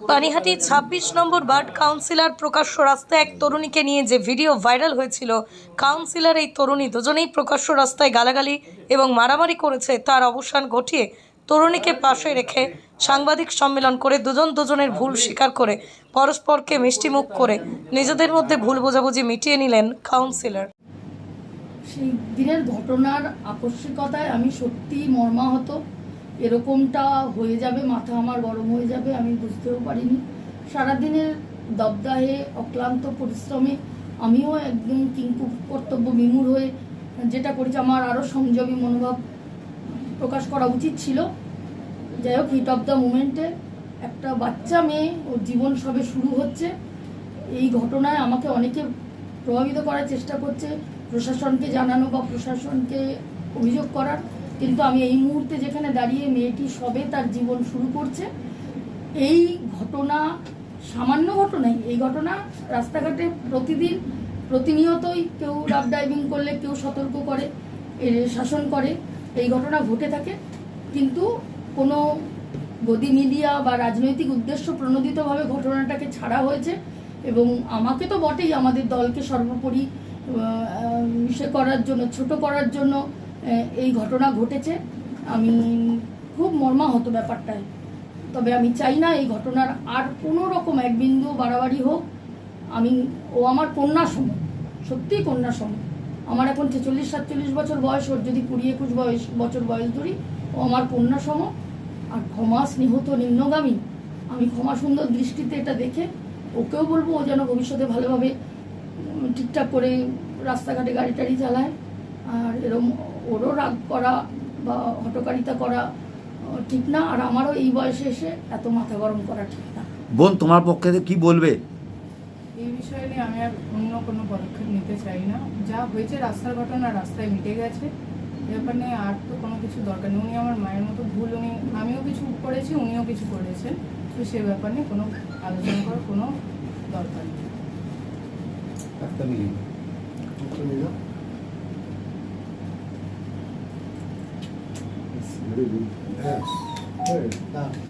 পানিহাটি ছাব্বিশ নম্বর ward councillor প্রকাশ্য রাস্তায় এক তরুণীকে নিয়ে যে ভিডিও ভাইরাল হয়েছিল, কাউন্সিলর এই তরুণী দুজনেই প্রকাশ্য রাস্তায় গালাগালি এবং মারামারি করেছে। তার অবসান ঘটিয়ে তরুণীকে পাশে রেখে সাংবাদিক সম্মেলন করে দুজন দুজনের ভুল স্বীকার করে পরস্পরকে মিষ্টিমুখ করে নিজেদের মধ্যে ভুল বোঝাবুঝি মিটিয়ে নিলেন কাউন্সিলর। সেই দিনের ঘটনার আকস্মিকতায় আমি সত্যি মর্মাহত। এরকমটা হয়ে যাবে, মাথা আমার গরম হয়ে যাবে, আমি বুঝতেও পারিনি। সারাদিনের দবদাহে, অক্লান্ত পরিশ্রমে আমিও একদম কিঙ্কু কর্তব্য বিমূঢ় হয়ে যেটা করেছি, আমার আরও সংযমী মনোভাব প্রকাশ করা উচিত ছিল। যাই হোক হিট অফ দ্য মুমেন্টে একটা বাচ্চা মেয়ে, ওর জীবন সবে শুরু হচ্ছে। এই ঘটনায় আমাকে অনেকে প্রভাবিত করার চেষ্টা করছে, প্রশাসনকে জানানো বা প্রশাসনকে অভিযোগ করার। কিন্তু আমি এই মুহূর্তে যেখানে দাঁড়িয়ে মেয়েটি সবে তার জীবন শুরু করছে, এই ঘটনা সামান্য ঘটনাই এই ঘটনা রাস্তাঘাটে প্রতিদিন প্রতিনিয়তই কেউ রাফ ড্রাইভিং করলে, কেউ সতর্ক করে শাসন করে, এই ঘটনা ঘটে থাকে। কিন্তু কোনো গদি মিডিয়া বা রাজনৈতিক উদ্দেশ্য প্রণোদিতভাবে ঘটনাটাকে ছাড়া হয়েছে এবং আমাকে তো বটেই আমাদের দলকে সর্বোপরি ইসে করার জন্য, ছোট করার জন্য এই ঘটনা ঘটেছে। আমি খুব মর্মাহত ব্যাপারটায়। তবে আমি চাই না এই ঘটনার আর কোনো রকম এক বিন্দু বাড়াবাড়ি হোক। আমি, ও আমার কন্যা সম সত্যিই কন্যা সম আমার এখন ছেচল্লিশ, সাতচল্লিশ বছর বয়স, ওর যদি কুড়ি, একুশ বয়স, বছর বয়স ধরি, ও আমার কন্যা সম। আর ক্ষমা স্নেহত নিম্নগামী, আমি ক্ষমা সুন্দর দৃষ্টিতে এটা দেখে, ওকেও বলব ও যেন ভবিষ্যতে ভালোভাবে ঠিকঠাক করে রাস্তাঘাটে গাড়ি টাড়ি চালায়। আর এরম ওরও রাগ করা বা হটকারিতা করা ঠিক না। আর আমারও এই বয়সে এসে এত মাথা গরম করা ঠিক না। বোন তোমার পক্ষে কি বলবে? এই বিষয়ে নিয়ে আমি আর অন্য কোনো পদক্ষেপ নিতে চাই না। যা হয়েছে রাস্তার ঘটনা রাস্তায় মিটে গেছে। এ ব্যাপার নিয়ে আর তো কোনো কিছু দরকার নেই। উনি আমার মায়ের মতো ভুল। উনি আমিও কিছু করেছি উনিও কিছু করেছেন। তো সে ব্যাপার নিয়ে কোনো আলোচনা করার কোনো দরকার নেই। Yes. Yes. Yes.